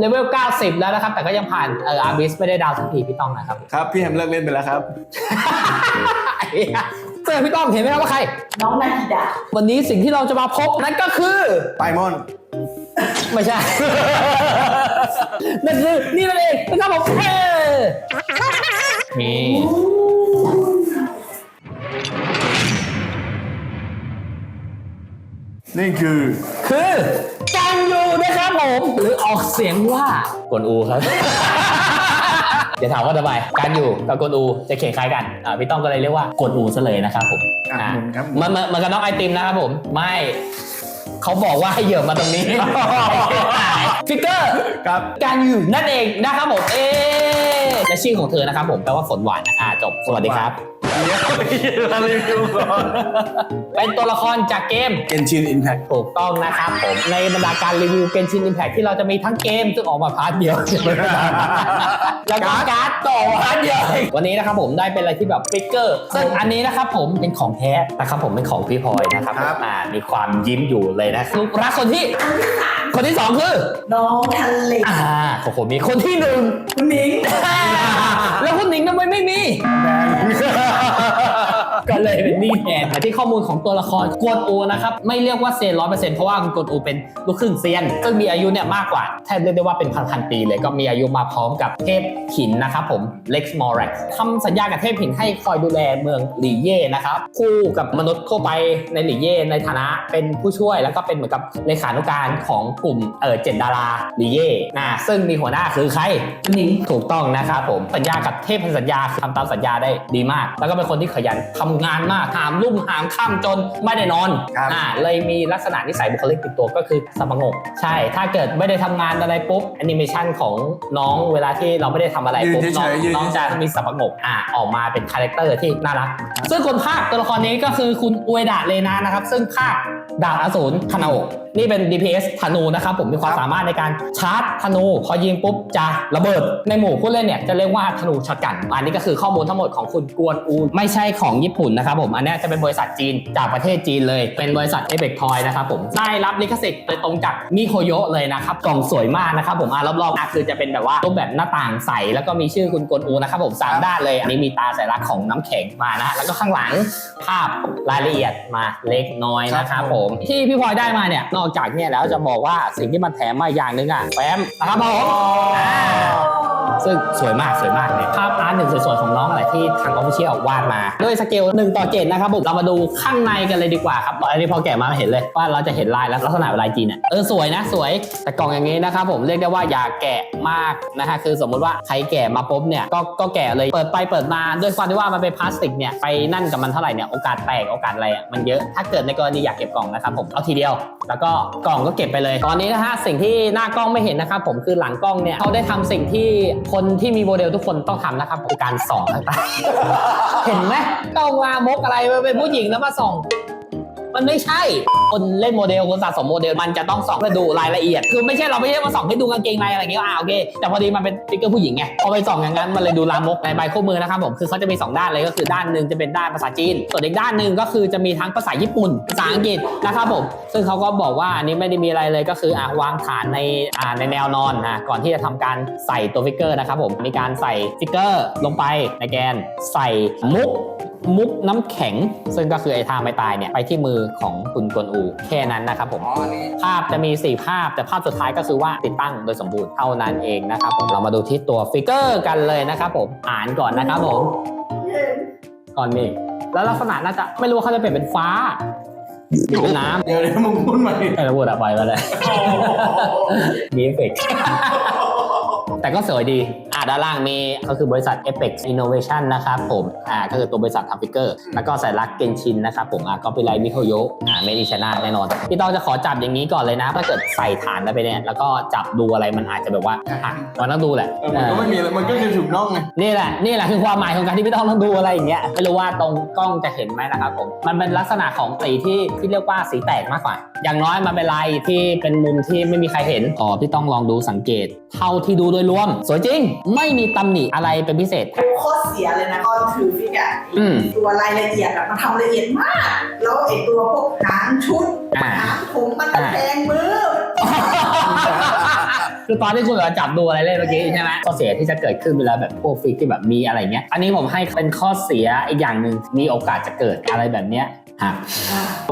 เลเวล 90 แล้วนะครับ แต่ก็ยังผ่านเอออาร์บิสไม่ได้ดาวสักทีพี่ต้องนะครับครับ พี่แฮมเลิกเล่นไปแล้วครับ เจอพี่ต้องเห็นไหมครับว่าใคร น้องนากิดา วันนี้สิ่งที่เราจะมาพบนั่นก็คือ ไปมอน ไม่ใช่ นั่นคือนี่นั่นเองนะครับผมเฮ้นี่นี่คือ คือกันยูนะครับ ผมหรือออกเสียงว่ากวนอูครับ เดี๋ยวถามว่าทำไมการอยู่กับกวนอูจะเขียนคล้ายกันอ่าพี่ต้องก็เลยเรียกว่ากวนอูซะเลยนะครับผมอะอ่าหมุนครับมันมันมันกับน้องไอติมนะครับผม ไม่เขาบอกว่าให้เหยื่อมาตรงนี้ ฟิกเกอร์ ครับ การอยู่นั่นเองนะครับผม เอ๊ะและชื่อของเธอนะครับผมแปลว่าฝนหวานนะอ่าจบ สวัสดีครับ เดี๋ยวเรารีวิวก่อนเป็นตัวละครจากเกมเกนชินอิมแพคถูกต้องนะครับผม ในบรรดาการรีวิวเกนชินอิมแพ t ที่เราจะมีทั้งเกม ซึ่งออกมาพาร์ทเดียว แล้วก็การ์ดต่อพาร์ทเดียว วันนี้นะครับผมได้เป็นอะไรที่แบบฟิกเกอร์ ซึ่งอันนี้นะครับผมเป็นของแท้นะครับผมเป็นของพี่พลอยนะครับผมอ่ามีความยิ้มอยู่เลยนะลูกรักคนที่ คนที่สองคือน้องทะเลอ่าของผมมีคนที่หนึ่งคุณหนิงแล้วคุณหนิงทำไมไม่มีแดง ก็เลยเป็นนี่แทนแต่ที่ข้อมูลของตัวละครกวนอูนะครับไม่เรียกว่าเซียนร้อยเปอร์เซ็นต์เพราะว่าคุณกวนอูเป็นลูกครึ่งเซียนซึ่งมีอายุเนี่ยมากกว่าแทบเรียกได้ว่าเป็นพันพันๆปีเลยก็มีอายุมาพร้อมกับเทพหินนะครับผมเล็กซ์มอร์เร็กทำสัญญากับเทพหินให้คอยดูแลเมืองหลี่เย่นะครับคู่กับมนุษย์ทั่วไปในหลี่เย่ในฐานะเป็นผู้ช่วยแล้วก็เป็นเหมือนกับเลขานุการของกลุ่มเออเจ็ดดาราหลี่เย่นะซึ่งมีหัวหน้าคือใครคุณหนิงถูกต้องนะครับผมสัญญากับเทพสัญญาทำตามสัญญาได้ดีมาก แล้วก็เป็นคนที่ขยันทำงานมากหามรุ่มหามค่ำจนไม่ได้นอนครับ อ่าเลยมีลักษณะนิสัยบุคลิกติดตัวก็คือสงบใช่ ถ้าเกิดไม่ได้ทำงานอะไรปุ๊บแอนิเมชันของน้องเวลาที่เราไม่ได้ทำอะไรยืนปุ๊บเฉน้องยๆยืน น้องจะเฉยมีสงบอ่าออกมาเป็นคาแรคเตอร์ที่น่ารัก ซึ่งคนภาคตัวละครนี้ก็คือคุณอุเอดะเลนานะครับ ซึ่งภาคดาบอสูรคานาโอะนี่เป็น DPS ธนูนะครับผมมีความสามารถในการชาร์จธนู พอยิงปุ๊บจะระเบิด ในหมู่ผู้เล่นเนี่ยจะเรียกว่าธนูช็อตกัน อันนี้ก็คือข้อมูลทั้งหมดของคุณกวนอูไม่ใช่ของญี่ปุ่นนะครับผมอันเนี้ยจะเป็นบริษัทจีนจากประเทศจีนเลย เป็นบริษัทเอเบกทอยนะครับผมได้รับลิขสิทธิ์โดยตรงจากมิโคโยะเลยนะครับกล่องสวยมากนะครับผมอะรอบๆอะคือจะเป็นแบบว่ารูปแบบหน้าต่างใสแล้วก็มีชื่อคุณกวนอูนะครับผมสามด้านเลยอันนี้มีตาสัญลักษณ์ของน้ำแข็งมานะแล้วก็ข้างหลังภาพรายละเอียดมาเล็กน้อยนะครับผมที่พี่พลอยได้มาเนี่ยนอกจากเนี่ยแล้วจะบอกว่าสิ่งที่มันแถมมาอย่างหนึงอะแฟ้มนะครับผมอ่าซึ่งสวยมากสวยมากเลยภาพอาร์ตหนึ่งสวยๆของน้องอะไรที่ทางออฟฟิเชียลวาดมาด้วยสเกล1ต่อ7นะครับผมเรามาดูข้างในกันเลยดีกว่าครับอันนี้พอแกะมาเห็นเลยว่าเราจะเห็นลายแล้วลักษณะลายจีนเนี่ยเออสวยนะสวยแต่กล่องอย่างนี้นะครับผมเรียกได้ว่าอย่าแกะมากนะฮะคือสมมุติว่าใครแกะมาปุ๊บเนี่ยก็ก็แกะเลยเปิดไปเปิดมาด้วยความที่ว่ามันเป็นพลาสติกเนี่ยไปนั่นกับมันเท่าไหร่เนี่ยโอกาสแตกโอกาสอะไรอะมันเยอะถ้าเกิดในกรณีอยากเก็บกล่องนะครับผมเอาทีเดียว แล้วก็กล่องก็เก็บไปเลย ตอนนี้นะฮะสิ่งที่หน้ากล้องไม่เห็นนะครับผมคือหลังกล้องเนี่ยเขาได้ทำสิ่งที่คนที่มีโมเดลทุกคนต้องทำนะครับการส่องข้างใต้ เห็นไหมกล้องลามกอะไรมาเป็นผู้หญิงแล้วมาส่อง มันไม่ใช่ คนเล่นโมเดลคนสะสมโมเดลมันจะต้องส่องเพื่อดูรายละเอียด คือไม่ใช่เราไม่ใช่มาส่องให้ดูกางเกงในอะไรเงี้ยอ่าโอเคแต่พอดีมันเป็นฟิกเกอร์ผู้หญิงไงพอไปส่องอย่างนั้นมันเลยดูลามกในใบคู่มือนะครับผมคือเขาจะมี 2 ด้านเลยก็คือด้านหนึ่งจะเป็นด้านภาษาจีน ส่วนอีกด้านหนึ่งก็คือจะมีทั้งภาษาญี่ปุ่นภาษาอังกฤษนะครับผมซึ่งเขาก็บอกว่าอันนี้ไม่ได้มีอะไรเลยก็คืออะวางฐานในอ่าในแนวนอนนะก่อนที่จะทำการใส่ตัวฟิกเกอร์นะครับผมมีการใส่ฟิกเกอร์ลงไปในแกนใส่มุก มุกน้ำแข็ง ซึ่งก็คือไอ้ท่าไม่ตายเนี่ยไปที่มือของคุณกวนอู แค่นั้นนะครับผมอ๋อนี่ภาพจะมี 4 ภาพ แต่ภาพสุดท้ายก็คือว่าติดตั้งโดยสมบูรณ์เท่านั้นเองนะครับผมเรามาดูที่ตัวฟิกเกอร์กันเลยนะครับผมอ่านก่อนนะครับผมก่อนนี่แล้วลักษณะน่าจะไม่รู้ว่าเขาจะเปลี่ยนเป็นฟ้าหรือเป็นน้ำเดี๋ยวเดี๋ยวมึงพูดใหม่ไม่รู้พูดอะไปมาเลยมีเอฟเฟกต์แต่ก็สวยดี อ่าด้านล่างมีก็คือบริษัท Apex Innovation นะครับผมอ่าก็คือตัวบริษัททำฟิกเกอร์แล้วก็สัญลักษณ์เกนชินนะครับผมอ่าก็เป็นไลมิโคโยอ่าเมดิชนาแน่นอนพี่ต้องจะขอจับอย่างนี้ก่อนเลยนะ ถ้าเกิดใส่ฐานไปเนี่ยแล้วก็จับดูอะไรมันอาจจะแบบว่าหักมันต้องดูแหละเออมันก็ไม่มีอะไรมันก็คือถุงน่องไงนี่แหละนี่แหละคือความหมายของการที่พี่ต้องต้องดูอะไรอย่างเงี้ยไม่รู้ว่าตรงกล้องจะเห็นไหมนะครับผมมันเป็นลักษณะของสีที่ที่เรียกว่าสีแตกมากกว่า อย่างน้อยมันเป็นลายที่เป็นมุมที่ไม่มีใครเห็นอ๋อพี่ต้องลองดูสังเกต เท่าที่ดูโดยรวม สวยจริงไม่มีตำหนิอะไรเป็นพิเศษ โคตรเสียเลยนะตอนถือฟิกอะอืมตัวรายละเอียดอะมันทำละเอียดมาก แล้วไอ้ตัวพวกหางชุดอ่า หางผมมันตะแคงมือ คือตอนที่คุณแบบจับดูอะไรเล่นเมื่อกี้ใช่ไหมข้อเสียที่จะเกิดขึ้นเวลาแบบพวกฟิกที่แบบมีอะไรเงี้ย อันนี้ผมให้เป็นข้อเสียอีกอย่างหนึ่งมีโอกาสจะเกิดอะไรแบบเนี้ยฮะ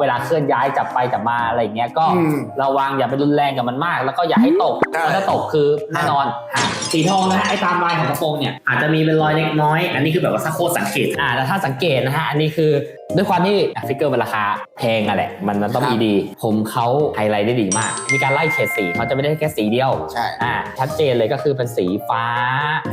เวลาเคลื่อนย้ายจับไปจับมาอะไรอย่างเงี้ยก็อืมระวังอย่าไปรุนแรงกับมันมาก แล้วก็อย่าให้ตกใช่แล้วถ้าตกคือแน่นอนอะ สีทองนะฮะไอ้ตามลายของกระโปรงเนี่ยอาจจะมีเป็นรอยเล็กน้อย อันนี้คือแบบว่าถ้าโคตรสังเกตอ่าแล้วถ้าสังเกตนะฮะอันนี้คือ ด้วยความที่ฟิกเกอร์มันราคาแพงอะแหละ มันมันต้องมีดี ผมเขาไฮไลท์ได้ดีมาก มีการไล่เฉดสีเขาจะไม่ได้แค่สีเดียวใช่อ่าชัดเจนเลยก็คือเป็นสีฟ้า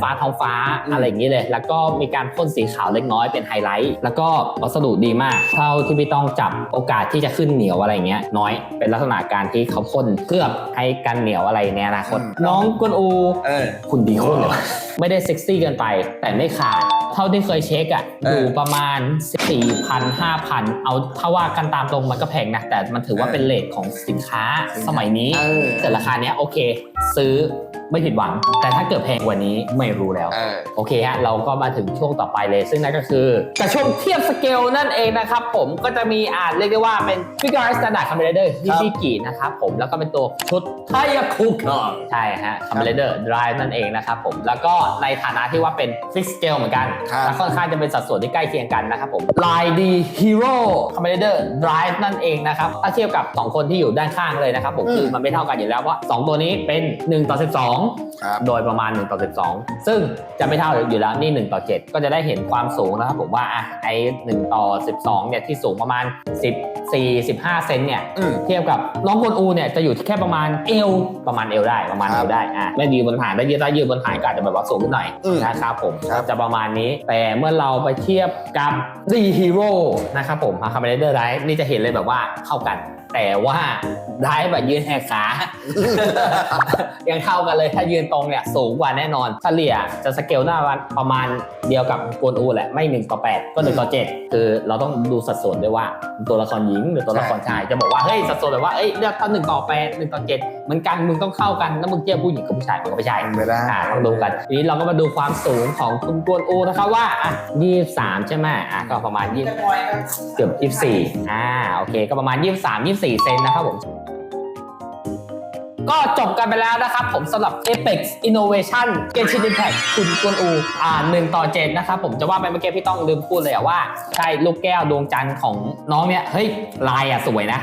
ฟ้าท้องฟ้าอืมอะไรอย่างนี้เลย แล้วก็มีการพ่นสีขาวเล็กน้อยเป็นไฮไลท์ แล้วก็วัสดุดีมาก เท่าที่พี่ต้องจับโอกาสที่จะขึ้นเหนียวอะไรอย่างเงี้ยน้อยเป็นลักษณะการที่เขาพ่นเคลือบให้กันเหนียวอะไรในอนาคตน้องกุนอูเออคุณดีโคตรเลยว่ะไม่ได้เซ็กซี่เกินไปแต่ไม่ขาดเท่าที่เคยเช็คอะเออออยู่ประมาณ 4,000 5,000 เอาถ้าว่ากันตามตรงมันก็แพงนะ แต่มันถือว่าเออเป็นเลทของสินค้าสมัยนี้เออแต่ราคาเนี้ยโอเค ซื้อ ไม่ผิดหวัง แต่ถ้าเกิดแพงกว่านี้ไม่รู้แล้วเออโอเคฮะ เราก็มาถึงช่วงต่อไปเลย ซึ่งนั่นก็คือกระช่วงเทียบสเกลนั่นเองนะครับผมก็จะมีอ่านเรียกได้ว่าเป็น Figure Standard c o m b i n a t o r ฮิชิกินะครับผมแล้วก็เป็นตัวชุดไทยาคุใช่ฮะ c o m b i n a t o r Drive นั่นเองนะครับผมแล้วก็ในฐานะที่ว่าเป็น Fixed Scale เหมือนกันครับและค่อนข้างจะเป็นสัดส่วนที่ใกล้เคียงกันนะครับผม Line D Hero c o m b i n a t o r Drive นั่นเองนะครับถ้าเทียบกับ 2 คนที่อยู่ด้านข้างเลยนะครับผมคือมันไม่เท่ากันอยู่แล้วเพราะสองตัวนี้เป็น1ต่อ12ครับโดยประมาณ1ต่อ12 ซึ่งจะไม่เท่าอยู่แล้วนี่1ต่อ7 ก็จะได้เห็นความสูงนะครับผมว่าอะไอ้1ต่อ 12เนี่ยที่สูงประมาณ 14 15 เซนเนี่ยอืมเทียบกับน้องกวนอูเนี่ยจะอยู่ที่แค่ประมาณเอวประมาณเอวได้ประมาณครัเอบวได้อะไม่ยืนบนฐานได้ยืนได้ยืนบนฐานก็อาจจะแบบว่าสูงขึ้นหน่อยอืมนะครับผมครับจะประมาณนี้แต่เมื่อเราไปเทียบกับรีฮีโร่นะครับผมคาร์บอนไดเดอร์ไรนี่จะเห็นเลยแบบว่าเข้ากันแต่ว่าได้แบบยืนแหกขา ยังเท่ากันเลยถ้ายืนตรงเนี่ยสูงกว่าแน่นอนเฉลี่ยจะสเกลหน้าวันประมาณเดียวกับกวนอูแหละไม่1ต่อ8ก็1ต่อ7คือเราต้องดูสัดส่วนด้วยว่าตัวละครหญิงหรือตัวละครชายจะบอกว่าเฮ้ยสัดส่วนแบบว่าเอ้ยเลือกตั้งหนึ่งต่อแปดหนึ่งต่อเจ็ดเหมือนกันมึงต้องเข้ากันถ้ามึงเทียบผู้หญิงกับผู้ชายมันก็ไม่ใช่ไม่ได้อ่าลองดูกันทีนี้เราก็มาดูความสูงของคุณกวนอูนะครับว่าอะ23ใช่ไหมอะก็ประมาณ20จะบอยก็เกือบ24อ่าโอเคก็ประมาณ23 24เซนนะครับผม ก็จบกันไปแล้วนะครับผมสำหรับ Apex Innovation Genshin Impact คุณกวนอู อ่าหนึ่งต่อเจ็ดนะครับผมจะว่าไปเมื่อกี้พี่ต้องลืมพูดเลยอะว่าใช่ลูกแก้วดวงจันทร์ของน้องเนี่ย เฮ้ย ลายอะสวยนะ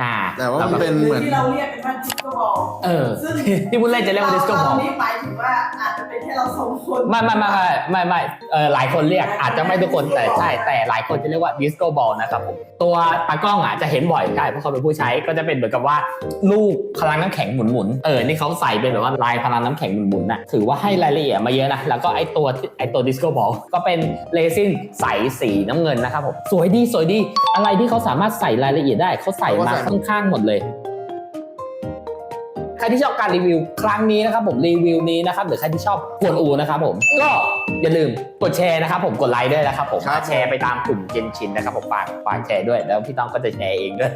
อ่า แต่ว่ามันล้ก็เป็นหรืเหมืออน ที่เราเรียกกันว่าดิสโก้บอลเออซึ่งที่พูดเล่นจะเรียกว่าดิสโก้บอล ตอนนี้หมายถึงว่าอาจจะเป็นแค่เราสองคนไม่ไม่ไม่ไม่ไม่ไม่เออหลายคนเรียกอาจจะไม่ทุกคนแต่ใช่แต่หลายคนจะเรียกว่าดิสโก้บอลนะครับผมตัวตากล้องอะจะเห็นบ่อยใช่เพราะเขาเป็นผู้ใช้ก็จะเป็นเหมือนกับว่าลูกพลังน้ำแข็งหมุนๆเออนี่เขาใส่เป็นแบบว่าลายพลังน้ำแข็งหมุนๆน่ะถือว่าให้รายละเอียดมาเยอะนะแล้วก็ไอตัวที่ไอตัวดิสโก้บอลก็เป็นเรซินใสสีน้ำเงินนะครับผมสวยดีสวยดีอะไรที่เขาสามารถใส่รายละเอียดได้เขาใส่มาค่อนข้างหมดเลย ที่ชอบการรีวิวครั้งนี้นะครับผมรีวิวนี้นะครับหรือใครที่ชอบกวนอูนะครับผมก็อย่าลืมกดแชร์นะครับผมกดไลค์ด้วยนะครับผมครับ แชร์ไปตามกลุ่มเจนชินนะครับผมฝากฝากแชร์ด้วยแล้วพี่ต้องก็จะแชร์เองด้วย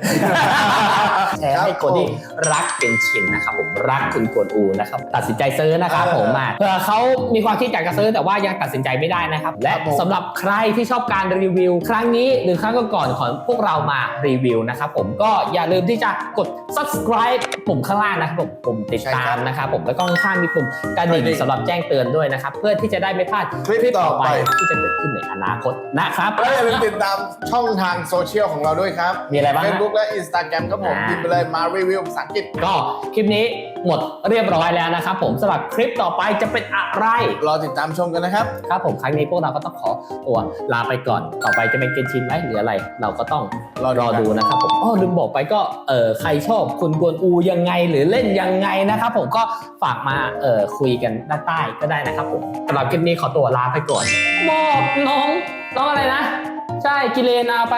แชร์ให้คนที่รักเจนชินนะครับผมรักคุณกวนอูนะครับตัดสินใจซื้อนะครับผมอะเผื่อเขามีความคิดอยากจะซื้อแต่ว่ายังตัดสินใจไม่ได้นะครับ และครับผม สำหรับใครที่ชอบการรีวิว ครั้งนี้หรือครั้งก่อนๆของพวกเรามารีวิวนะครับผมก็อย่าลืมที่จะกด subscribe ปุ่มข้างล่างนะครับผมปุ่มติดใช่ตาครัมบนะครับผมแล้วก็ข้างๆมีปุ่มกระดิ่งกระดิ่งสำหรับแจ้งเตือนด้วยนะครับ เพื่อที่จะได้ไม่พลาดคลิปต่อไปที่จะเกิดขึ้นในอนาคตนะครับแล้วอย่าลืมติดตามช่องทางโซเชียลของเราด้วยครับ มีอะไรบ้างฮะ Facebook และ Instagram ครับผมอ่าพิมพ์ไปเลยมารีวิวภาษาอังกฤษก็คลิปนี้ หมดเรียบร้อยแล้วนะครับผมสำหรับคลิปต่อไปจะเป็นอะไร รอติดตามชมกันนะครับ ครับผมครั้งนี้พวกเราก็ต้องขอตัวลาไปก่อน ต่อไปจะเป็นเกนชินไหมหรืออะไร เราก็ต้องรอดูรอดูนะครับผมอ๋อลืมบอกไปก็เออใครชอบคุณกวนอูยังไงหรือเล่นยังไงนะครับผมก็ฝากมาเออคุยกันด้านใต้ก็ได้นะครับผมสำหรับคลิปนี้ขอตัวลาไปก่อนมอบน้องน้องอะไรนะ ใช่กิเลนเอาไป